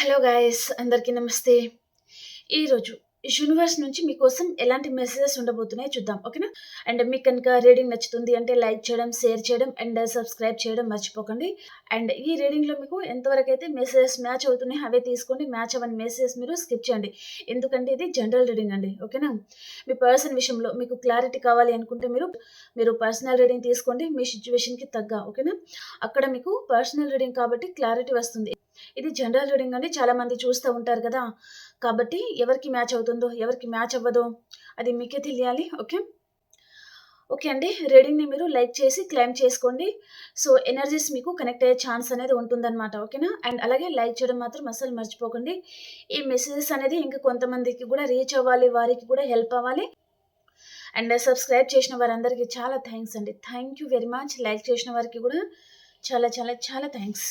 Hello guys అందరికీ నమస్తే. ఈరోజు యూనివర్స్ నుంచి మీకోసం ఎలాంటి మెసేజెస్ ఉండబోతున్నాయో చూద్దాం ఓకేనా? అండ్ మీకు కనుక రీడింగ్ నచ్చుతుంది అంటే లైక్ చేయడం షేర్ చేయడం అండ్ సబ్స్క్రైబ్ చేయడం మర్చిపోకండి. అండ్ ఈ రీడింగ్లో మీకు ఎంతవరకు అయితే మెసేజెస్ మ్యాచ్ అవుతున్నాయి అవే తీసుకోండి. మ్యాచ్ అవ్వని మెసేజెస్ మీరు స్కిప్ చేయండి. ఎందుకంటే ఇది జనరల్ రీడింగ్ అండి ఓకేనా? మీ పర్సన్ విషయంలో మీకు క్లారిటీ కావాలి అనుకుంటే మీరు మీరు పర్సనల్ రీడింగ్ తీసుకోండి. మీ సిచ్యువేషన్కి తగ్గ ఓకేనా? అక్కడ మీకు పర్సనల్ రీడింగ్ కాబట్టి క్లారిటీ వస్తుంది. ఇది జనరల్ రీడింగ్ అండి. చాలా మంది చూస్తూ ఉంటారు కదా కాబట్టి ఎవరికి మ్యాచ్ అవుతుందో ఎవరికి మ్యాచ్ అవ్వదో అది మీకే తెలియాలి ఓకే? ఓకే అండి రీడింగ్ని మీరు లైక్ చేసి క్లైమ్ చేసుకోండి. సో ఎనర్జీస్ మీకు కనెక్ట్ అయ్యే ఛాన్స్ అనేది ఉంటుందన్నమాట ఓకేనా? అండ్ అలాగే లైక్ చేయడం మాత్రం అసలు మర్చిపోకండి. ఈ మెసేజెస్ అనేది ఇంకా కొంతమందికి కూడా రీచ్ అవ్వాలి వారికి కూడా హెల్ప్ అవ్వాలి. అండ్ సబ్స్క్రైబ్ చేసిన వారందరికీ చాలా థ్యాంక్స్ అండి. Thank you very much. Like చేసిన వారికి కూడా చాలా చాలా చాలా థ్యాంక్స్.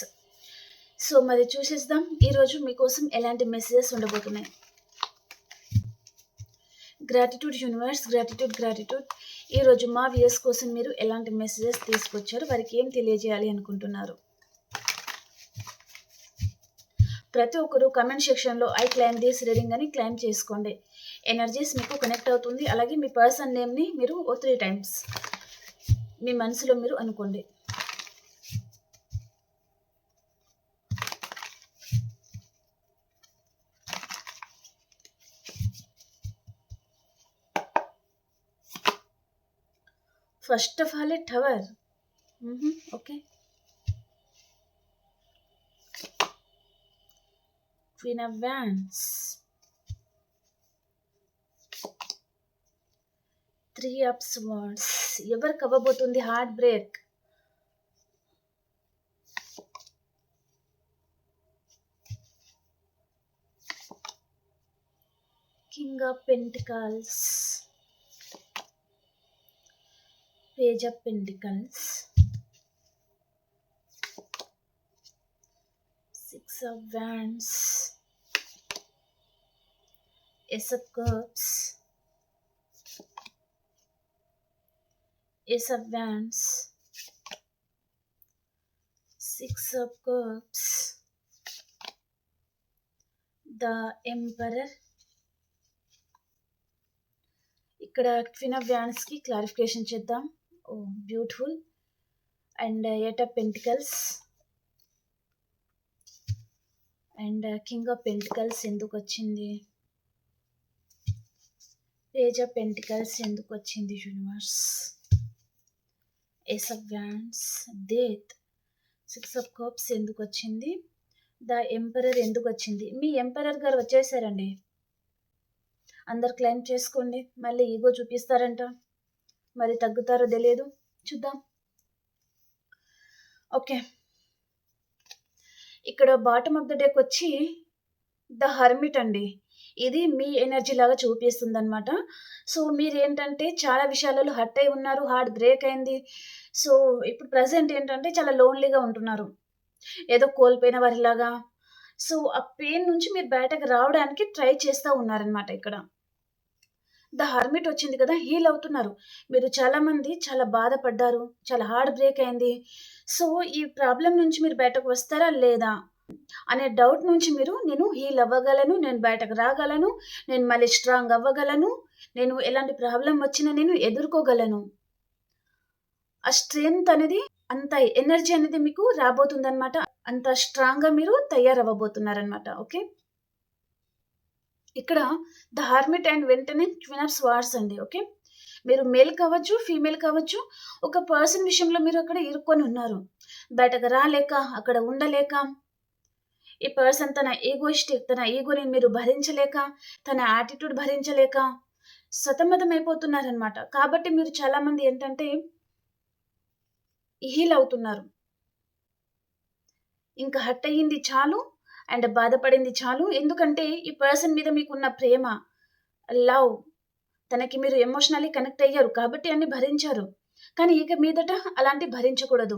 సో మరి చూసేద్దాం. ఈరోజు మీకోసం ఎలాంటి మెసేజెస్ ఉండబోతున్నాయి? గ్రాటిట్యూడ్ యూనివర్స్ గ్రాటిట్యూడ్ గ్రాటిట్యూడ్ ఈరోజు మా వ్యూస్ కోసం మీరు ఎలాంటి మెసేజెస్ తీసుకొచ్చారు? వారికి ఏం తెలియజేయాలి అనుకుంటున్నారు? ప్రతి ఒక్కరు కమెంట్ సెక్షన్లో ఐ క్లైమ్ దిస్ రీడింగ్ అని క్లైమ్ చేసుకోండి. ఎనర్జీస్ మీకు కనెక్ట్ అవుతుంది. అలాగే మీ పర్సన్ నేమ్ని మీరు ఓ త్రీ టైమ్స్ మీ మనసులో మీరు అనుకోండి. First of all a tower okay queen of wands three of swords ఎవరికి అవ్వబోతుంది heart break king of pentacles page of pentacles six of wands ace of cups ace of wands six of cups the emperor ఇక్కడ queen of వ్యాన్స్కి clarification చేద్దాం ఓ beautiful. And uh, eight of pentacles. And uh, king of pentacles ఎందుకు వచ్చింది page of pentacles ఎందుకు వచ్చింది universe ace of wands death. Six of cups ఎందుకు వచ్చింది the emperor ఎందుకు వచ్చింది మీ ఎంపరర్ గారు వచ్చేసారండి. అందరు క్లైమ్ చేసుకోండి. మళ్ళీ ఈగో చూపిస్తారంట. మరి తగ్గుతారో తెలియదు. చూద్దాం. ఓకే. ఇక్కడ బాటమ్ ఆఫ్ ద డేకి వచ్చి ద హర్మిట్ అండి. ఇది మీ ఎనర్జీ లాగా చూపిస్తుంది అనమాట సో మీరు ఏంటంటే చాలా విషయాలలో హర్ట్ అయి ఉన్నారు హార్ట్ బ్రేక్ అయింది. సో ఇప్పుడు ప్రజెంట్ ఏంటంటే చాలా లోన్లీగా ఉంటున్నారు. ఏదో కోల్పోయిన వారిలాగా. సో ఆ పెయిన్ నుంచి మీరు బయటకు రావడానికి ట్రై చేస్తూ ఉన్నారనమాట ఇక్కడ. ద హర్మిట్ వచ్చింది కదా హీల్ అవుతున్నారు. మీరు చాలామంది చాలా బాధపడ్డారు చాలా హార్డ్ బ్రేక్ అయింది. సో ఈ ప్రాబ్లం నుంచి మీరు బయటకు వస్తారా లేదా అనే డౌట్ నుంచి మీరు నేను హీల్ అవ్వగలను నేను బయటకు రాగలను నేను మళ్ళీ స్ట్రాంగ్ అవ్వగలను నేను ఎలాంటి ప్రాబ్లం వచ్చినా నేను ఎదుర్కోగలను. ఆ స్ట్రెంగ్త్ అనేది అంత ఎనర్జీ అనేది మీకు రాబోతుందన్నమాట. అంత స్ట్రాంగ్గా మీరు తయారవ్వబోతున్నారనమాట ఓకే? ఇక్కడ ద హార్మిట్ అండ్ వెంటనే క్వీన్ ఆఫ్ స్వార్డ్స్ అండి ఓకే? మీరు మేల్ కావచ్చు ఫీమేల్ కావచ్చు ఒక పర్సన్ విషయంలో మీరు అక్కడ ఇరుక్కొని ఉన్నారు. బయటకు రాలేక అక్కడ ఉండలేక ఈ పర్సన్ తన ఈగోయిస్టిక్ తన ఈగోని మీరు భరించలేక తన యాటిట్యూడ్ భరించలేక సతమతం అయిపోతున్నారనమాట కాబట్టి మీరు చాలామంది ఏంటంటే హీల్ అవుతున్నారు. ఇంకా హట్ అయ్యింది చాలు అండ్ బాధపడింది చాలు. ఎందుకంటే ఈ పర్సన్ మీద మీకున్న ప్రేమ లవ్ తనకి మీరు ఎమోషనల్లీ కనెక్ట్ అయ్యారు కాబట్టి అన్ని భరించారు. కానీ ఇక మీదట అలాంటి భరించకూడదు.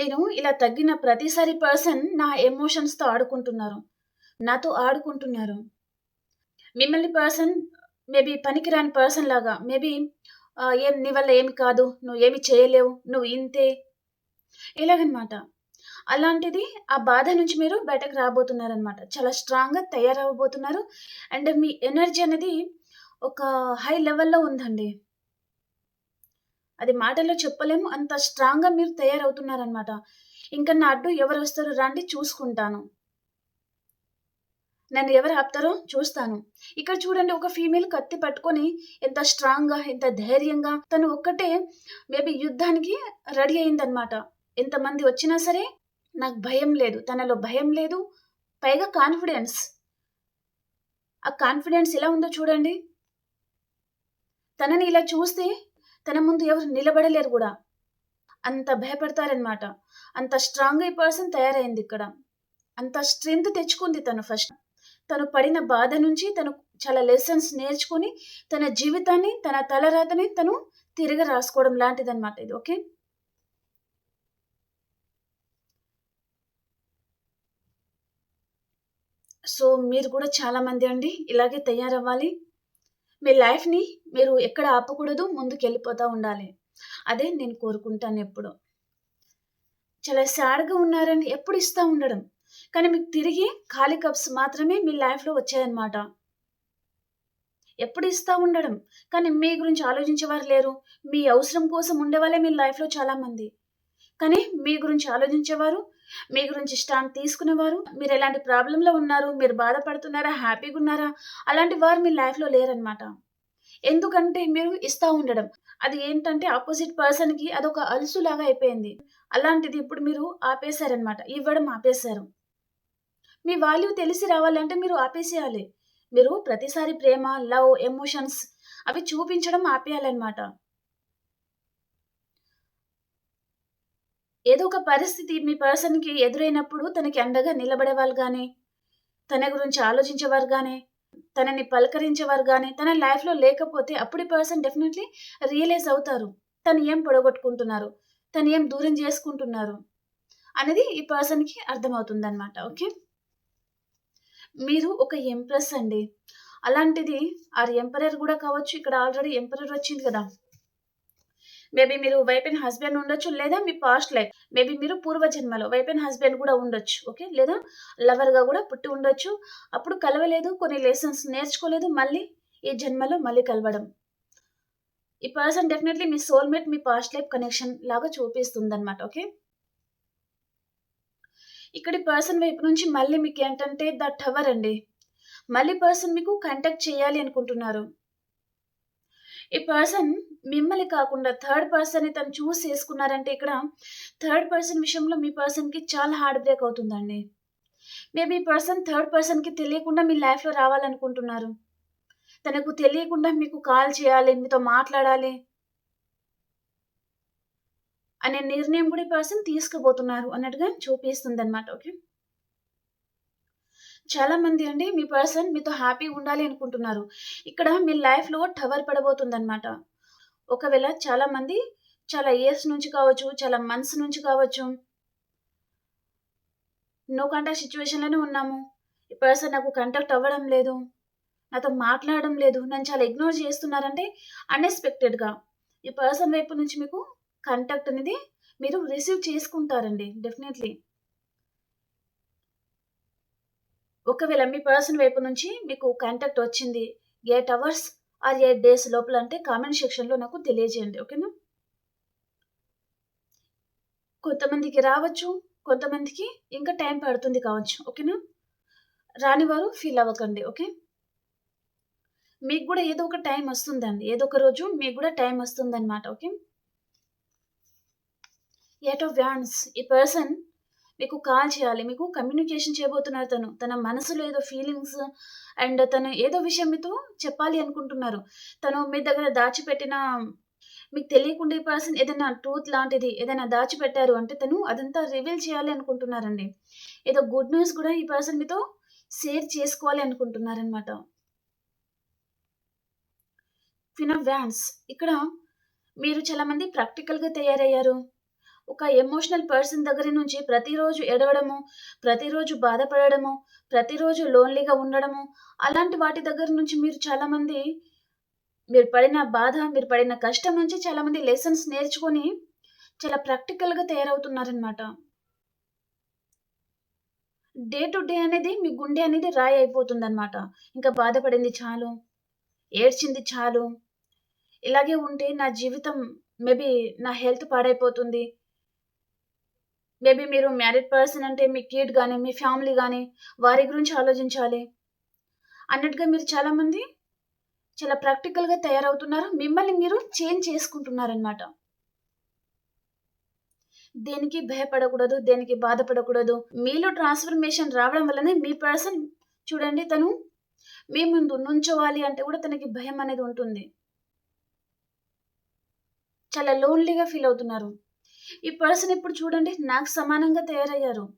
నేను ఇలా తగ్గిన ప్రతిసారి పర్సన్ నా ఎమోషన్స్తో ఆడుకుంటున్నారు. నాతో ఆడుకుంటున్నారు. మిమ్మల్ని పర్సన్ మేబీ పనికిరాని పర్సన్ లాగా మేబీ ఏం నీ వల్ల ఏమి కాదు నువ్వు ఏమి చేయలేవు నువ్వు ఇంతే ఇలాగనమాట. అలాంటిది ఆ బాధ నుంచి మీరు బయటకు రాబోతున్నారనమాట. చాలా స్ట్రాంగ్‌గా తయారవబోతున్నారు అండ్ మీ ఎనర్జీ అనేది ఒక హై లెవెల్‌లో ఉందండి. అది మాటల్లో చెప్పలేము. అంత స్ట్రాంగ్‌గా మీరు తయారవుతున్నారనమాట. ఇంకా నా అడ్డు ఎవరు వస్తారో రండి చూసుకుంటాను. నన్ను ఎవరు ఆపుతారో చూస్తాను. ఇక్కడ చూడండి ఒక ఫీమేల్ కత్తి పట్టుకొని ఎంత స్ట్రాంగ్‌గా, ఎంత ధైర్యంగా తను ఒక్కటే మేబీ యుద్ధానికి రెడీ అయిందనమాట. ఎంతమంది వచ్చినా సరే నాకు భయం లేదు. తనలో భయం లేదు. పైగా కాన్ఫిడెన్స్. ఆ కాన్ఫిడెన్స్ ఎలా ఉందో చూడండి. తనని ఇలా చూస్తే తన ముందు ఎవరు నిలబడలేరు కూడా అంత భయపడతారనమాట. అంత స్ట్రాంగ్ ఈ పర్సన్ తయారైందిక్కడ. అంత స్ట్రెంగ్త్ తెచ్చుకుంది తను ఫస్ట్. తను పడిన బాధ నుంచి తను చాలా లెసన్స్ నేర్చుకొని తన జీవితాన్ని, తన తలరాతని తను తిరిగి రాసుకోవడం లాంటిదనమాట ఇది. ఓకే. సో, మీరు కూడా చాలామంది అండి ఇలాగే తయారవ్వాలి. మీ లైఫ్‌ని మీరు ఎక్కడ ఆపకూడదు. ముందుకు వెళ్ళిపోతూ ఉండాలి. అదే నేను కోరుకుంటాను ఎప్పుడు చాలా సాడ్‌గా ఉన్నారని ఎప్పుడు ఇస్తూ ఉండడం. కానీ మీకు తిరిగి ఖాళీ కప్స్ మాత్రమే మీ లైఫ్‌లో వచ్చాయన్నమాట. ఎప్పుడు ఇస్తూ ఉండడం. కానీ మీ గురించి ఆలోచించేవారు లేరు. మీ అవసరం కోసం ఉండేవాళ్ళే మీ లైఫ్‌లో చాలామంది. కానీ మీ గురించి ఆలోచించేవారు, మీ గురించి స్టాండ్ తీసుకునేవారు, మీరు ఎలాంటి ప్రాబ్లంలో ఉన్నారు, మీరు బాధపడుతున్నారా, హ్యాపీగా ఉన్నారా అలాంటి వారు మీ లైఫ్‌లో లేరనమాట. ఎందుకంటే మీరు ఇస్తా ఉండడం. అది ఏంటంటే ఆపోజిట్ పర్సన్‌కి అదొక అలుసులాగా అయిపోయింది. అలాంటిది ఇప్పుడు మీరు ఆపేసారనమాట. ఇవ్వడం ఆపేసారు. మీ వాల్యూ తెలిసి రావాలంటే మీరు ఆపేసేయాలి. మీరు ప్రతిసారి ప్రేమ, లవ్, ఎమోషన్స్ అవి చూపించడం ఆపేయాలన్నమాట ఏదో ఒక పరిస్థితి మీ పర్సన్‌కి ఎదురైనప్పుడు తనకి అండగా నిలబడేవాళ్ళు కానీ తన గురించి ఆలోచించేవారు కానీ తనని పలకరించేవారు కానీ తన లైఫ్‌లో లేకపోతే అప్పుడు పర్సన్ డెఫినెట్‌లీ రియలైజ్ అవుతారు. తను ఏం పొడగొట్టుకుంటున్నారు, తను ఏం దూరం చేసుకుంటున్నారు అనేది ఈ పర్సన్‌కి అర్థమవుతుందనమాట. ఓకే. మీరు ఒక ఎంప్రెస్ అండి. అలాంటిది ఆ ఎంపరర్ కూడా కావచ్చు. ఇక్కడ ఆల్రెడీ ఎంపరర్ వచ్చింది కదా! మేబీ మీరు వైఫ్ అండ్ హస్బెండ్ ఉండొచ్చు. లేదా మీ పాస్ట్ లైఫ్. మేబీ మీరు పూర్వజన్మలో వైఫ్ అండ్ హస్బెండ్ కూడా ఉండొచ్చు. ఓకే. లేదా లవర్‌గా కూడా పుట్టి ఉండొచ్చు. అప్పుడు కలవలేదు. కొన్ని లెసన్స్ నేర్చుకోలేదు. మళ్ళీ ఈ జన్మలో మళ్ళీ కలవడం. ఈ పర్సన్ డెఫినెట్‌లీ మీ సోల్‌మేట్ మీ పాస్ట్ లైఫ్ కనెక్షన్ లాగా చూపిస్తుందనమాట. ఓకే. ఇక్కడ పర్సన్ వైపు నుంచి మళ్ళీ మీకు ఏంటంటే ద టవర్ అండి. మళ్ళీ పర్సన్ మీకు కాంటాక్ట్ చేయాలి అనుకుంటున్నారు. ఈ పర్సన్ మిమ్మల్ని కాకుండా థర్డ్ పర్సన్‌ని తను చూస్ చేసుకున్నారంటే ఇక్కడ థర్డ్ పర్సన్ విషయంలో మీ పర్సన్‌కి చాలా హార్ట్ బ్రేక్ అవుతుందండి. మేబీ ఈ పర్సన్ థర్డ్ పర్సన్‌కి తెలియకుండా మీ లైఫ్‌లో రావాలనుకుంటున్నారు. తనకు తెలియకుండా మీకు కాల్ చేయాలి, మీతో మాట్లాడాలి. అనే నిర్ణయం కూడా ఈ పర్సన్ తీసుకోబోతున్నారు అన్నట్టుగా చూపిస్తుంది అనమాట ఓకే. చాలామంది అండి మీ పర్సన్ మీతో హ్యాపీగా ఉండాలి అనుకుంటున్నారు. ఇక్కడ మీ లైఫ్‌లో టవర్ పడబోతుందన్నమాట ఒకవేళ చాలామంది చాలా ఇయర్స్ నుంచి కావచ్చు, చాలా మంత్స్ నుంచి కావచ్చు నో కాంటాక్ట్ సిచ్యువేషన్లోనే ఉన్నాము. ఈ పర్సన్ నాకు కాంటాక్ట్ అవ్వడం లేదు. నాతో మాట్లాడడం లేదు. నన్ను చాలా ఇగ్నోర్ చేస్తున్నారంటే అన్‌ఎక్స్‌పెక్టెడ్‌గా ఈ పర్సన్ వైపు నుంచి మీకు కాంటాక్ట్ అనేది మీరు రిసీవ్ చేసుకుంటారండి. డెఫినెట్‌లీ. ఒకవేళ మీ పర్సన్ వైపు నుంచి మీకు కాంటాక్ట్ వచ్చింది. Eight hours or eight days లోపల అంటే కామెంట్ సెక్షన్‌లో నాకు తెలియజేయండి. ఓకేనా? కొంతమందికి రావచ్చు. కొంతమందికి ఇంకా టైం పడుతుంది కావచ్చు. ఓకేనా? రాని వారు ఫీల్ అవ్వకండి. ఓకే. మీకు కూడా ఏదో ఒక టైం వస్తుందండి. ఏదో ఒక రోజు మీకు కూడా టైం వస్తుందన్నమాట ఓకే. ఎయిట్ ఆఫ్ వ్యాండ్స్ ఈ పర్సన్ మీకు కాల్ చేయాలి. మీకు కమ్యూనికేషన్ చేయబోతున్నారు తను. తన మనసులో ఏదో ఫీలింగ్స్ అండ్ తను ఏదో విషయం మీతో చెప్పాలి అనుకుంటున్నారు. తను మీ దగ్గర దాచిపెట్టిన మీకు తెలియకుండా ఈ పర్సన్ ఏదైనా ట్రూత్ లాంటిది ఏదైనా దాచిపెట్టారు అంటే తను అదంతా రివీల్ చేయాలి అనుకుంటున్నారండి. ఏదో గుడ్ న్యూస్ కూడా ఈ పర్సన్ మీతో షేర్ చేసుకోవాలి అనుకుంటున్నారనమాట. క్వీన్ ఆఫ్ ఇక్కడ మీరు చాలామంది ప్రాక్టికల్‌గా తయారయ్యారు. ఒక ఎమోషనల్ పర్సన్ దగ్గర నుంచి ప్రతిరోజు ఏడవడము, ప్రతిరోజు బాధపడడము, ప్రతిరోజు లోన్‌లీగా ఉండడము, అలాంటి వాటి దగ్గర నుంచి మీరు చాలామంది మీరు పడిన బాధ, మీరు పడిన కష్టం నుంచి చాలామంది లెసన్స్ నేర్చుకొని చాలా ప్రాక్టికల్‌గా తయారవుతున్నారనమాట. డే టు డే అనేది మీ గుండె అనేది రాయి అయిపోతుంది అనమాట ఇంకా బాధపడింది చాలు, ఏడ్చింది చాలు, ఇలాగే ఉంటే నా జీవితం మేబీ నా హెల్త్ పాడైపోతుంది. మేబీ మీరు మ్యారీడ్ పర్సన్ అంటే మీ కిడ్ కానీ మీ ఫ్యామిలీ కానీ వారి గురించి ఆలోచించాలి. అన్నట్టుగా మీరు చాలామంది చాలా ప్రాక్టికల్‌గా తయారవుతున్నారు. మిమ్మల్ని మీరు చేంజ్ చేసుకుంటున్నారనమాట. దేనికి భయపడకూడదు. దేనికి బాధపడకూడదు. మీలో ట్రాన్స్‌ఫర్మేషన్ రావడం వల్లనే మీ పర్సన్ చూడండి తను మీ ముందు నుంచోవాలి అంటే కూడా తనకి భయం అనేది ఉంటుంది. చాలా లోన్‌లీగా ఫీల్ అవుతున్నారు. ఈ పర్సన్ ఇప్పుడు చూడండి నాకు సమానంగా తయారయ్యారు.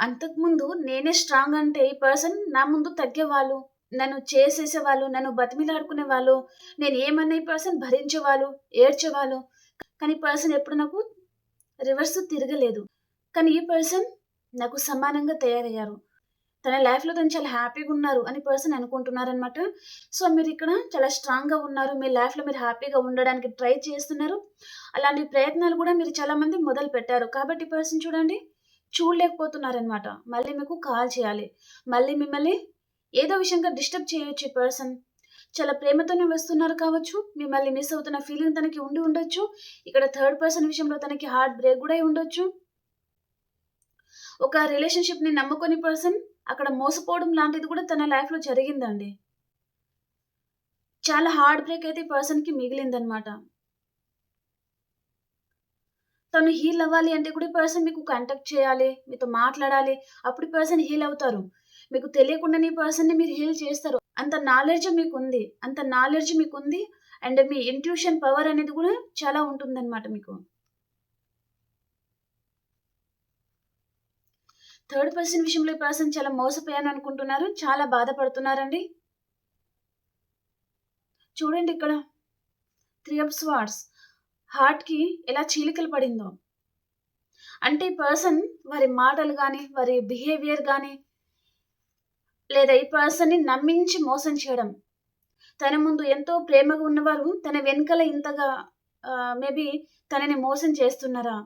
అంతకుముందు నేనే స్ట్రాంగ్ అంటే ఈ పర్సన్ నా ముందు తగ్గేవాళ్ళు. నన్ను చేసేసేవాళ్ళు. నన్ను బతిమిలాడుకునేవాళ్ళు. నేను ఏమన్నా ఈ పర్సన్ భరించేవాళ్ళు, ఏడ్చేవాళ్ళు. కానీ ఈ పర్సన్ ఎప్పుడు నాకు రివర్స్ తిరగలేదు. కానీ ఈ పర్సన్ నాకు సమానంగా తయారయ్యారు. తన లైఫ్‌లో తను చాలా హ్యాపీగా ఉన్నారు అని పర్సన్ అనుకుంటున్నారనమాట. సో, మీరు ఇక్కడ చాలా స్ట్రాంగ్‌గా ఉన్నారు. మీ లైఫ్‌లో మీరు హ్యాపీగా ఉండడానికి ట్రై చేస్తున్నారు. అలాంటి ప్రయత్నాలు కూడా మీరు చాలామంది మొదలుపెట్టారు. కాబట్టి పర్సన్ చూడండి చూడలేకపోతున్నారనమాట. మళ్ళీ మీకు కాల్ చేయాలి. మళ్ళీ మిమ్మల్ని ఏదో విషయంగా డిస్టర్బ్ చేయొచ్చు ఈ పర్సన్. చాలా ప్రేమతోనే వస్తున్నారు కావచ్చు. మిమ్మల్ని మిస్ అవుతున్న ఫీలింగ్ తనకి ఉండి ఉండొచ్చు. ఇక్కడ థర్డ్ పర్సన్ విషయంలో తనకి హార్ట్ బ్రేక్ కూడా అయి ఉండొచ్చు. ఒక రిలేషన్‌షిప్‌ని నమ్ముకొని పర్సన్ అక్కడ మోసపోవడం లాంటిది కూడా తన లైఫ్‌లో జరిగిందండి. చాలా హార్డ్ బ్రేక్ అయితే పర్సన్‌కి మిగిలిందనమాట. తను హీల్ అవ్వాలి అంటే కూడా ఈ పర్సన్ మీకు కాంటాక్ట్ చేయాలి. మీతో మాట్లాడాలి. అప్పుడు పర్సన్ హీల్ అవుతారు. మీకు తెలియకుండానే ఈ పర్సన్‌ని మీరు హీల్ చేస్తారు. అంత నాలెడ్జ్ మీకు ఉంది అంత నాలెడ్జ్ మీకు ఉంది అండ్ మీ ఇంట్యూషన్ పవర్ అనేది కూడా చాలా ఉంటుందన్నమాట మీకు. థర్డ్ పర్సన్ విషయంలో ఈ పర్సన్ చాలా మోసపోయాను అనుకుంటున్నారు. చాలా బాధపడుతున్నారండి. చూడండి ఇక్కడ త్రీ అప్ స్వార్డ్స్ హార్ట్‌కి ఎలా చీలికలు పడిందో. అంటే ఈ పర్సన్ వారి మాటలు కానీ వారి బిహేవియర్ కానీ లేదా ఈ పర్సన్‌ని నమ్మించి మోసం చేయడం. తన ముందు ఎంతో ప్రేమగా ఉన్నవారు తన వెనుకల ఇంతగా మేబీ తనని మోసం చేస్తున్నారా?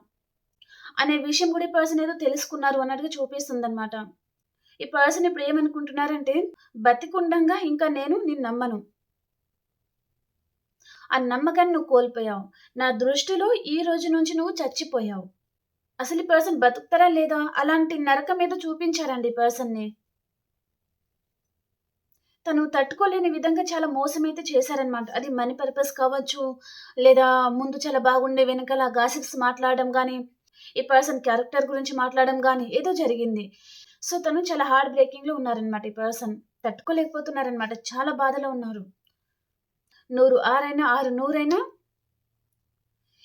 అనే విషయం కూడా ఈ పర్సన్ ఏదో తెలుసుకున్నారు అన్నట్టుగా చూపిస్తుంది అనమాట ఈ పర్సన్ ఇప్పుడు ఏమనుకుంటున్నారంటే బతికుండంగా ఇంకా నేను నిన్ను నమ్మను. ఆ నమ్మకాన్ని నువ్వు కోల్పోయావు. నా దృష్టిలో ఈ రోజు నుంచి నువ్వు చచ్చిపోయావు. అసలు ఈ పర్సన్ బతుకుతారా లేదా? అలాంటి నరకం ఏదో చూపించారండి ఈ పర్సన్‌ని. తను తట్టుకోలేని విధంగా చాలా మోసమైతే చేశారనమాట. అది మనీ పర్పస్ కావచ్చు. లేదా ముందు చాలా బాగుండే వెనకాల గాసిప్స్ మాట్లాడడం కానీ ఈ పర్సన్ క్యారెక్టర్ గురించి మాట్లాడడం కానీ ఏదో జరిగింది. సో, తను చాలా హార్డ్ బ్రేకింగ్‌లో ఉన్నారనమాట ఈ పర్సన్. తట్టుకోలేకపోతున్నారనమాట. చాలా బాధలో ఉన్నారు. నూరు ఆరైనా, ఆరు నూరైనా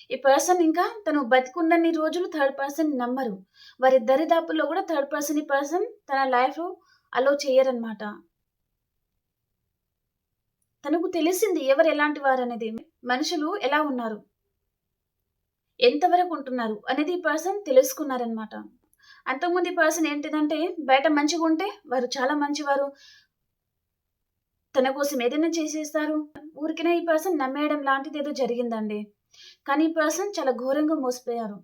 ఈ పర్సన్ ఇంకా తను బతికున్నన్ని రోజులు థర్డ్ పర్సన్ నమ్మరు. వారి దరిదాపుల్లో కూడా థర్డ్ పర్సన్ ఈ పర్సన్ తన లైఫ్ అలో చేయరనమాట తనకు తెలిసింది ఎవరు ఎలాంటి వారనేది. మనుషులు ఎలా ఉన్నారు? ఎంతవరకు ఉంటున్నారు? అనేది ఈ పర్సన్ తెలుసుకున్నారనమాట. అంతకుముందు ఈ పర్సన్ ఏంటిదంటే బయట మంచిగా ఉంటే వారు చాలా మంచివారు. తన కోసం ఏదైనా చేసేస్తారు. ఊరికనే ఈ పర్సన్ నమ్మేయడం లాంటిది ఏదో జరిగిందండి. కానీ ఈ పర్సన్ చాలా ఘోరంగా మోసపోయారు.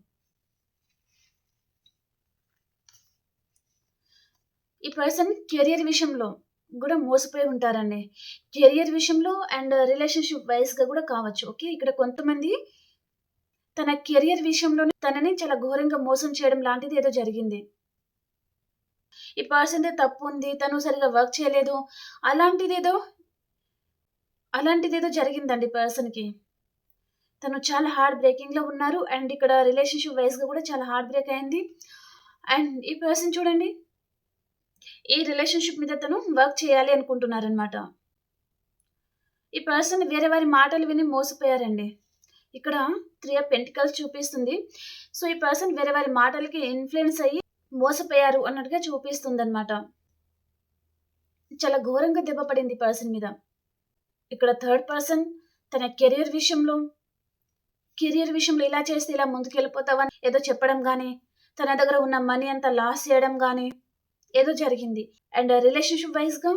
ఈ పర్సన్ కెరియర్ విషయంలో కూడా మోసపోయి ఉంటారండి. కెరియర్ విషయంలో అండ్ రిలేషన్‌షిప్ వైస్‌గా కూడా కావచ్చు. ఓకే. ఇక్కడ కొంతమంది తన కెరియర్ విషయంలోనే తనని చాలా ఘోరంగా మోసం చేయడం లాంటిది ఏదో జరిగింది. ఈ పర్సన్‌దే తప్పుంది. తను సరిగ్గా వర్క్ చేయలేదు. అలాంటిదేదో అలాంటిదేదో జరిగిందండి పర్సన్‌కి. తను చాలా హార్ట్ బ్రేకింగ్‌లో ఉన్నారు. అండ్ ఇక్కడ రిలేషన్‌షిప్ వైస్‌గా కూడా చాలా హార్ట్ బ్రేక్ అయింది. అండ్ ఈ పర్సన్ చూడండి ఈ రిలేషన్‌షిప్ మీద తను వర్క్ చేయాలి అనుకుంటున్నారనమాట. ఈ పర్సన్ వేరే వారి మాటలు విని మోసపోయారండి. ఇక్కడ త్రీ ఆఫ్ పెంటికల్స్ చూపిస్తుంది. సో, ఈ పర్సన్ వేరే వారి మాటలకి ఇన్ఫ్లుయెన్స్ అయ్యి మోసపోయారు అన్నట్టుగా చూపిస్తుంది అనమాట చాలా ఘోరంగా దెబ్బ పడింది పర్సన్ మీద. ఇక్కడ థర్డ్ పర్సన్ తన కెరియర్ విషయంలో కెరియర్ విషయంలో ఇలా చేస్తే ఇలా ముందుకెళ్ళిపోతావని ఏదో చెప్పడం కానీ తన దగ్గర ఉన్న మనీ అంతా లాస్ చేయడం కానీ ఏదో జరిగింది. అండ్ రిలేషన్‌షిప్ వైజ్గా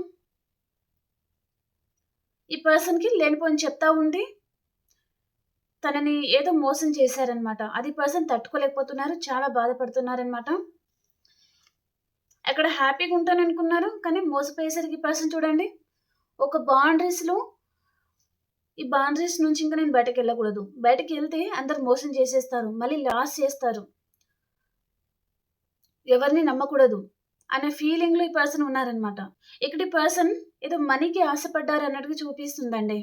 ఈ పర్సన్‌కి లేనిపోయిన చెప్తా ఉండి తనని ఏదో మోసం చేశారనమాట. అది పర్సన్ తట్టుకోలేకపోతున్నారు. చాలా బాధపడుతున్నారనమాట. అక్కడ హ్యాపీగా ఉంటాను అనుకున్నారు కానీ మోసపోయేసరికి పర్సన్ చూడండి ఒక బౌండరీస్లో ఈ బౌండరీస్ నుంచి ఇంకా నేను బయటకు వెళ్ళకూడదు బయటకు వెళ్తే అందరు మోసం చేసేస్తారు మళ్ళీ లాస్ చేస్తారు ఎవరిని నమ్మకూడదు అనే ఫీలింగ్లో ఈ పర్సన్ ఉన్నారనమాట ఇక్కడ ఈ పర్సన్ ఏదో మనీకి ఆశపడ్డారు అన్నట్టుగా చూపిస్తుందండి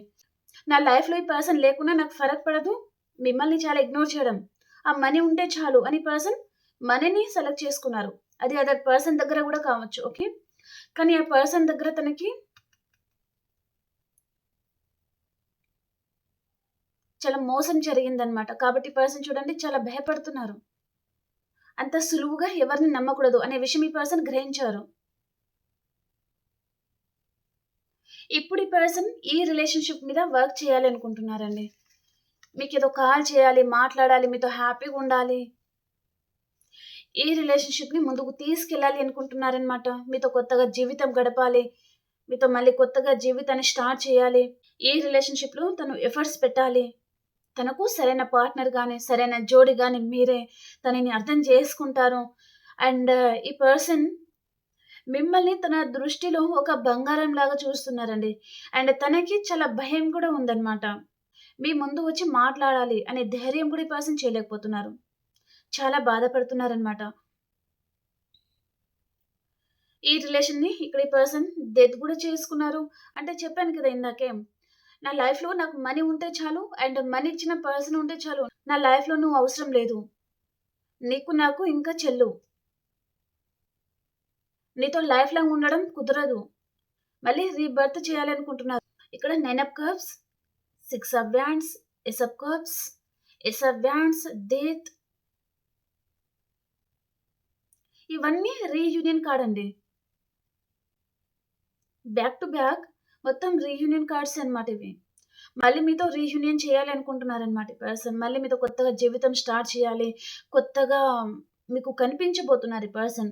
నా లైఫ్లో ఈ పర్సన్ లేకుండా నాకు ఫరక్ పడదు. మిమ్మల్ని చాలా ఇగ్నోర్ చేయడం. ఆ మనీ ఉంటే చాలు అని పర్సన్ మనీని సెలెక్ట్ చేసుకున్నారు. అది అదర్ పర్సన్ దగ్గర కూడా కావచ్చు ఓకే కానీ ఆ పర్సన్ దగ్గర తనకి చాలా మోసం జరిగిందనమాట కాబట్టి పర్సన్ చూడండి చాలా భయపడుతున్నారు. అంత సులువుగా ఎవరిని నమ్మకూడదు అనే విషయం ఈ పర్సన్ గ్రహించారు. ఇప్పుడు ఈ పర్సన్ ఈ రిలేషన్షిప్ మీద వర్క్ చేయాలి అనుకుంటున్నారండి. మీకు ఏదో కాల్ చేయాలి మాట్లాడాలి మీతో హ్యాపీగా ఉండాలి. ఈ రిలేషన్షిప్ని ముందుకు తీసుకెళ్ళాలి అనుకుంటున్నారనమాట మీతో కొత్తగా జీవితం గడపాలి. మీతో మళ్ళీ కొత్తగా జీవితాన్ని స్టార్ట్ చేయాలి. ఈ రిలేషన్షిప్లో తను ఎఫర్ట్స్ పెట్టాలి. తనకు సరైన పార్ట్నర్ కానీ సరైన జోడి కానీ మీరే తనని అర్థం చేసుకుంటారు. అండ్ ఈ పర్సన్ మిమ్మల్ని తన దృష్టిలో ఒక బంగారం లాగా చూస్తున్నారండి. అండ్ తనకి చాలా భయం కూడా ఉందన్నమాట. మీ ముందు వచ్చి మాట్లాడాలి అనే ధైర్యం కూడా ఈ పర్సన్ చేయలేకపోతున్నారు. చాలా బాధపడుతున్నారనమాట ఈ రిలేషన్ని ఇక్కడ ఈ పర్సన్ డెత్ కూడా చేసుకున్నారు. అంటే చెప్పాను కదా ఇందాకే నా లైఫ్లో నాకు మనీ ఉంటే చాలు అండ్ మనీ ఇచ్చిన పర్సన్ ఉంటే చాలు. నా లైఫ్లో నువ్వు అవసరం లేదు. నీకు నాకు ఇంకా చెల్లు. నీతో లైఫ్ లాంగ్ ఉండడం కుదరదు. మళ్ళీ రీబర్త్ చేయాలనుకుంటున్నారు ఇక్కడ nine of cups six of wands ace of cups ace of wands death. ఇవన్నీ రీయూనియన్ కార్డ్ అండి. బ్యాక్ టు బ్యాక్ మొత్తం రీయూనియన్ కార్డ్స్ అనమాట ఇవి. మళ్ళీ మీతో రీయూనియన్ చేయాలి అనుకుంటున్నారనమాట పర్సన్. మళ్ళీ మీతో కొత్తగా జీవితం స్టార్ట్ చేయాలి. కొత్తగా మీకు కనిపించబోతున్నారు ఈ పర్సన్.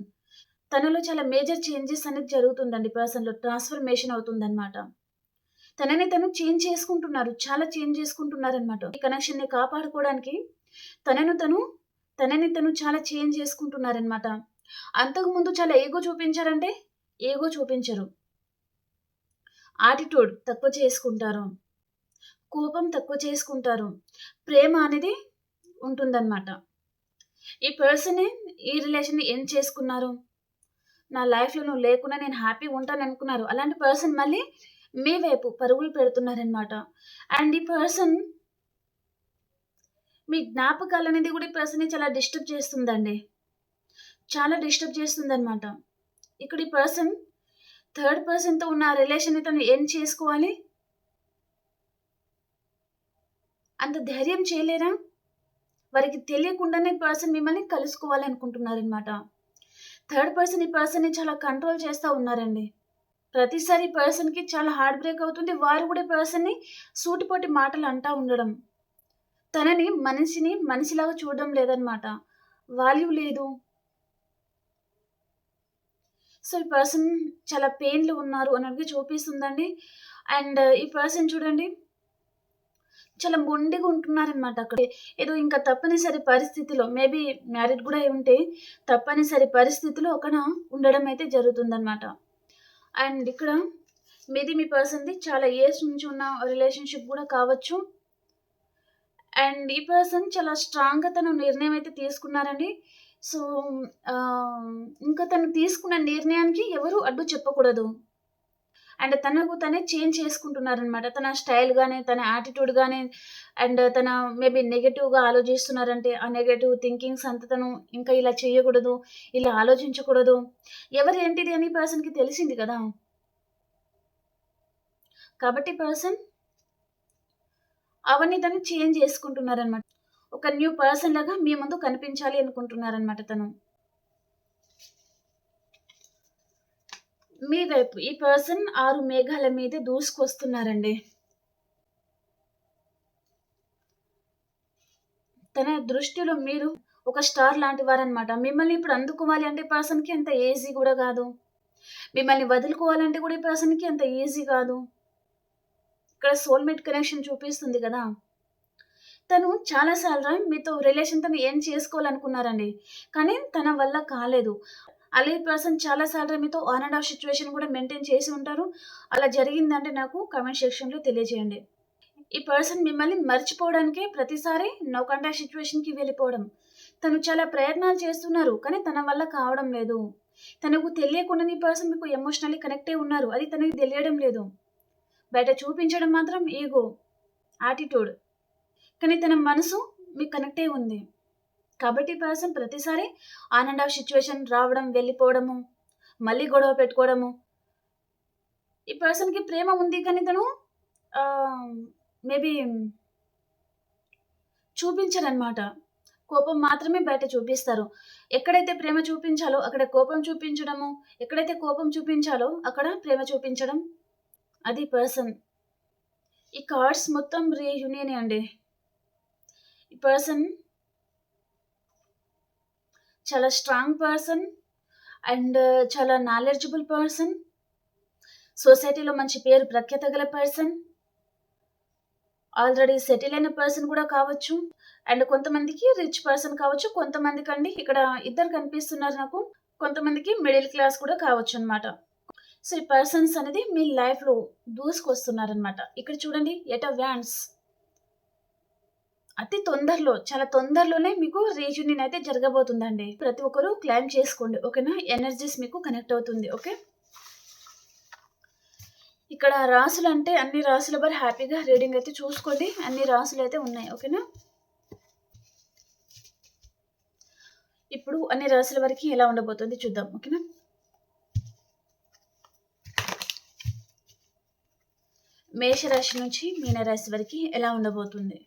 తనలో చాలా మేజర్ చేంజెస్ అనేది జరుగుతుందండి పర్సన్లో ట్రాన్స్ఫర్మేషన్ అవుతుందన్నమాట. తనని తను చేంజ్ చేసుకుంటున్నారు చాలా చేంజ్ చేసుకుంటున్నారు అనమాట ఈ కనెక్షన్ని కాపాడుకోవడానికి తనను తను తనని తను చాలా చేంజ్ చేసుకుంటున్నారనమాట అంతకుముందు చాలా ఏగో చూపించారంటే ఏగో చూపించరు. ఆటిట్యూడ్ తక్కువ చేసుకుంటారు. కోపం తక్కువ చేసుకుంటారు. ప్రేమ అనేది ఉంటుందన్నమాట. ఈ పర్సనే ఈ రిలేషన్ ఎండ్ చేసుకున్నారు. నా లైఫ్లో నువ్వు లేకుండా నేను హ్యాపీ ఉంటాను అనుకున్నారు. అలాంటి పర్సన్ మళ్ళీ మీ వైపు పరుగులు పెడుతున్నారనమాట అండ్ ఈ పర్సన్ మీ జ్ఞాపకాలు అనేది కూడా ఈ పర్సన్ని చాలా డిస్టర్బ్ చేస్తుందండి. చాలా డిస్టర్బ్ చేస్తుందనమాట ఇక్కడ ఈ పర్సన్ థర్డ్ పర్సన్తో ఉన్న రిలేషన్ తను ఏం చేసుకోవాలి. అంత ధైర్యం చేయలేరా? వారికి తెలియకుండానే పర్సన్ మిమ్మల్ని కలుసుకోవాలనుకుంటున్నారనమాట థర్డ్ పర్సన్ ఈ పర్సన్ని చాలా కంట్రోల్ చేస్తూ ఉన్నారండి. ప్రతిసారి పర్సన్కి చాలా హార్ట్ బ్రేక్ అవుతుంది. వారు కూడా పర్సన్ని సూటిపోటి మాటలు అంటూ ఉండడం. తనని మనిషిని మనిషిలాగా చూడడం లేదనమాట వాల్యూ లేదు. సో ఈ పర్సన్ చాలా పెయిన్లు ఉన్నారు అన్నట్టుగా చూపిస్తుందండి. అండ్ ఈ పర్సన్ చూడండి. చాలా మొండిగా ఉంటున్నారనమాట అక్కడ. ఏదో ఇంకా తప్పనిసరి పరిస్థితిలో మేబీ మ్యారీడ్ కూడా అయి ఉంటే తప్పనిసరి పరిస్థితిలో అక్కడ ఉండడం అయితే జరుగుతుందనమాట అండ్ ఇక్కడ మీది మీ పర్సన్ది చాలా ఇయర్స్ నుంచి ఉన్న రిలేషన్షిప్ కూడా కావచ్చు. అండ్ ఈ పర్సన్ చాలా స్ట్రాంగ్గా తను నిర్ణయం అయితే తీసుకున్నారండి. సో ఇంకా తను తీసుకున్న నిర్ణయానికి ఎవరు అడ్డు చెప్పకూడదు. అండ్ తనకు తనే చేంజ్ చేసుకుంటున్నారనమాట తన స్టైల్ కానీ తన యాటిట్యూడ్ కానీ అండ్ తన మేబీ నెగటివ్గా ఆలోచిస్తున్నారంటే ఆ నెగటివ్ థింకింగ్స్ అంతా తను ఇంకా ఇలా చేయకూడదు ఇలా ఆలోచించకూడదు. ఎవరు ఏంటిది అని పర్సన్కి తెలిసింది కదా. కాబట్టి పర్సన్ అవన్నీ తను చేంజ్ చేసుకుంటున్నారనమాట ఒక న్యూ పర్సన్ లాగా మీ ముందు కనిపించాలి అనుకుంటున్నారనమాట తను. మీ వైపు ఈ పర్సన్ ఆరు మేఘాల మీద దూసుకొస్తున్నారండి. తన దృష్టిలో మీరు ఒక స్టార్ లాంటి వారనమాట మిమ్మల్ని ఇప్పుడు అందుకోవాలి అంటే పర్సన్కి అంత ఈజీ కూడా కాదు. మిమ్మల్ని వదులుకోవాలంటే కూడా ఈ పర్సన్కి అంత ఈజీ కాదు. ఇక్కడ సోల్మేట్ కనెక్షన్ చూపిస్తుంది కదా. తను చాలాసార్లు మీతో రిలేషన్ తను ఏం చేసుకోవాలనుకున్నారండి. కానీ తన వల్ల కాలేదు. అలీ పర్సన్ చాలా సార్లు మీతో ఆన్ అండ్ ఆఫ్ సిచ్యువేషన్ కూడా మెయింటైన్ చేసి ఉంటారు. అలా జరిగిందంటే నాకు కామెంట్ సెక్షన్లో తెలియజేయండి. ఈ పర్సన్ మిమ్మల్ని మర్చిపోవడానికి ప్రతిసారి నో కాంటాక్ట్ సిచ్యువేషన్కి వెళ్ళిపోవడం. తను చాలా ప్రయత్నాలు చేస్తున్నారు కానీ తన వల్ల కావడం లేదు. తనకు తెలియకుండా ఈ పర్సన్ మీకు ఎమోషనల్లీ కనెక్ట్ అయి ఉన్నారు అది తనకి తెలియడం లేదు. బయట చూపించడం మాత్రం ఈగో యాటిట్యూడ్ కానీ తన మనసు మీకు కనెక్ట్ అయి ఉంది. కాబట్టి పర్సన్ ప్రతిసారి ఆన్ అండ్ ఆఫ్ సిచ్యువేషన్ రావడం వెళ్ళిపోవడము మళ్ళీ గొడవ పెట్టుకోవడము. ఈ పర్సన్కి ప్రేమ ఉంది కానీ తను మేబీ చూపించరనమాట కోపం మాత్రమే బయట చూపిస్తారు. ఎక్కడైతే ప్రేమ చూపించాలో అక్కడ కోపం చూపించడము ఎక్కడైతే కోపం చూపించాలో అక్కడ ప్రేమ చూపించడం. అది పర్సన్. ఈ కార్డ్స్ మొత్తం రీయూనియన్ అండి. ఈ పర్సన్ చాలా స్ట్రాంగ్ పర్సన్ అండ్ చాలా నాలెడ్జబుల్ పర్సన్ సొసైటీలో మంచి పేరు ప్రఖ్యాత గల పర్సన్ ఆల్రెడీ సెటిల్ అయిన పర్సన్ కూడా కావచ్చు. అండ్ కొంతమందికి రిచ్ పర్సన్ కావచ్చు. కొంతమందికి అండి ఇక్కడ ఇద్దరు కనిపిస్తున్నారు నాకు. కొంతమందికి మిడిల్ క్లాస్ కూడా కావచ్చు అనమాట సో ఈ పర్సన్స్ అనేది మీ లైఫ్లో దూసుకొస్తున్నారనమాట ఇక్కడ చూడండి ఎట వ్యాన్స్ అతి తొందరలో చాలా తొందరలోనే మీకు రీజునింగ్ అయితే జరగబోతుందండి. ప్రతి ఒక్కరు క్లైమ్ చేసుకోండి ఓకేనా? ఎనర్జీస్ మీకు కనెక్ట్ అవుతుంది ఓకే? ఇక్కడ రాసులు అంటే అన్ని రాసుల వారు హ్యాపీగా రీడింగ్ అయితే చూసుకోండి. అన్ని రాసులు అయితే ఉన్నాయి ఓకేనా? ఇప్పుడు అన్ని రాసుల వరకు ఎలా ఉండబోతుంది చూద్దాం ఓకేనా? మేషరాశి నుంచి మీనరాశి వరకు ఎలా ఉండబోతుంది?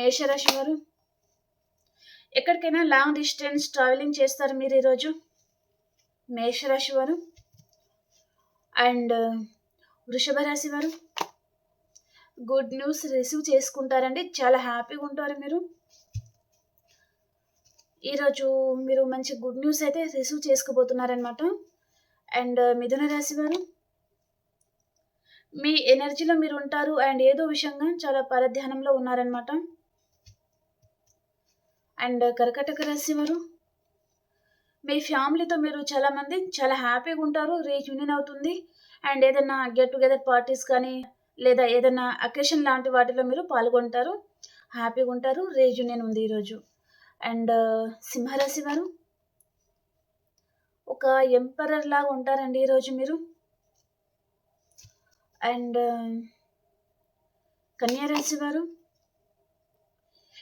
మేషరాశి వారు? ఎక్కడికైనా లాంగ్ డిస్టెన్స్ ట్రావెలింగ్ చేస్తారు మీరు ఈరోజు? మేషరాశి వారు? అండ్ వృషభ రాశి వారు? గుడ్ న్యూస్ రిసీవ్ చేసుకుంటారండి. చాలా హ్యాపీగా ఉంటారు మీరు. ఈరోజు మీరు మంచి గుడ్ న్యూస్ అయితే రిసీవ్ చేసుకోబోతున్నారనమాట అండ్ మిథున రాశి వారు? మీ ఎనర్జీలో మీరు ఉంటారు. అండ్ ఏదో విషయంగా చాలా పరధ్యానంలో ఉన్నారనమాట అండ్ కర్కటక రాశి వారు మీ ఫ్యామిలీతో మీరు చాలామంది చాలా హ్యాపీగా ఉంటారు రీయూనియన్ అవుతుంది. అండ్ ఏదైనా గెట్ టుగెదర్ పార్టీస్ కానీ లేదా ఏదైనా అకేషన్ లాంటి వాటిలో మీరు పాల్గొంటారు హ్యాపీగా ఉంటారు రీయూనియన్ ఉంది ఈరోజు. అండ్ సింహరాశి వారు? ఒక ఎంపరర్ లాగా ఉంటారండి ఈరోజు మీరు. అండ్ కన్యారాశి వారు?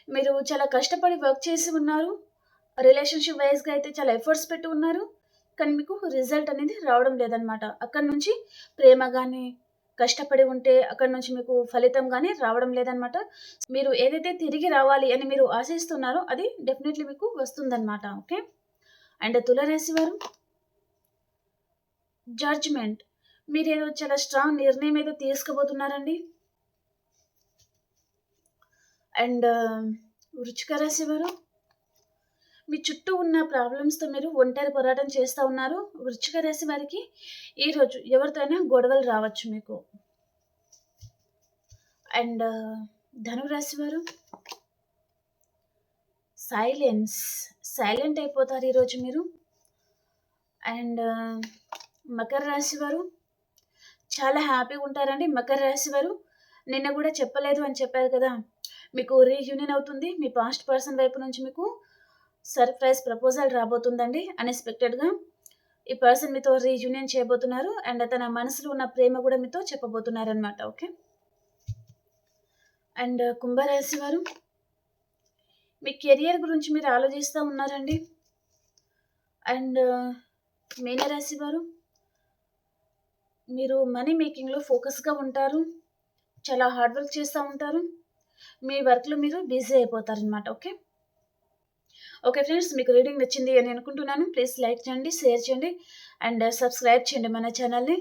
మీరు చాలా కష్టపడి వర్క్ చేసి ఉన్నారు. రిలేషన్షిప్ వైజ్గా అయితే చాలా ఎఫర్ట్స్ పెట్టి ఉన్నారు. కానీ మీకు రిజల్ట్ అనేది రావడం లేదనమాట అక్కడ నుంచి ప్రేమ కానీ కష్టపడి ఉంటే అక్కడ నుంచి మీకు ఫలితం కానీ రావడం లేదనమాట మీరు ఏదైతే తిరిగి రావాలి అని మీరు ఆశిస్తున్నారో అది డెఫినెట్లీ మీకు వస్తుందన్నమాట. ఓకే? అండ్ తులరాశి వారు జడ్జ్మెంట్ మీరు ఏదో చాలా స్ట్రాంగ్ నిర్ణయం ఏదో తీసుకోబోతున్నారండి అండ్ వృచ్చిక రాశి వారు మీ చుట్టూ ఉన్న ప్రాబ్లమ్స్తో మీరు ఒంటరి పోరాటం చేస్తూ ఉన్నారు. వృచ్చిక రాశి వారికి ఈరోజు ఎవరితోనైనా గొడవలు రావచ్చు మీకు. అండ్ ధనురాశి వారు. సైలెన్స్ సైలెంట్ అయిపోతారు ఈరోజు మీరు. అండ్ మకర రాశి వారు. చాలా హ్యాపీగా ఉంటారండి మకర రాశి వారు. నిన్న కూడా చెప్పలేదు అని చెప్పారు కదా. మీకు రీయూనియన్ అవుతుంది. మీ పాస్ట్ పర్సన్ వైపు నుంచి మీకు సర్ప్రైజ్ ప్రపోజల్ రాబోతుందండి. అన్ఎక్స్పెక్టెడ్గా ఈ పర్సన్ మీతో రీయూనియన్ చేయబోతున్నారు. అండ్ తన మనసులో ఉన్న ప్రేమ కూడా మీతో చెప్పబోతున్నారు అనమాట ఓకే అండ్ కుంభరాశి uh, వారు మీ కెరియర్ గురించి మీరు ఆలోచిస్తూ ఉన్నారండి. అండ్ uh, మీనరాశి వారు మీరు మనీ మేకింగ్లో ఫోకస్గా ఉంటారు. చాలా హార్డ్ వర్క్ చేస్తూ ఉంటారు. మీ వర్క్లో మీరు బిజీ అయిపోతారనమాట ఓకే? ఓకే ఫ్రెండ్స్ మీకు రీడింగ్ నచ్చింది అని అనుకుంటున్నాను. ప్లీజ్ లైక్ చేయండి షేర్ చేయండి అండ్ సబ్స్క్రైబ్ చేయండి మన ఛానల్ని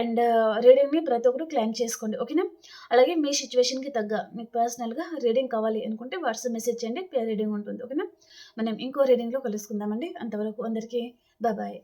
అండ్ రీడింగ్ని ప్రతి ఒక్కరు క్లైమ్ చేసుకోండి ఓకేనా? అలాగే మీ సిచ్యువేషన్కి తగ్గ మీకు పర్సనల్గా రీడింగ్ కావాలి అనుకుంటే వాట్సాప్ మెసేజ్ చేయండి పే రీడింగ్ ఉంటుంది ఓకేనా? మనం ఇంకో రీడింగ్లో కలుసుకుందామండి. అంతవరకు అందరికీ బాయ్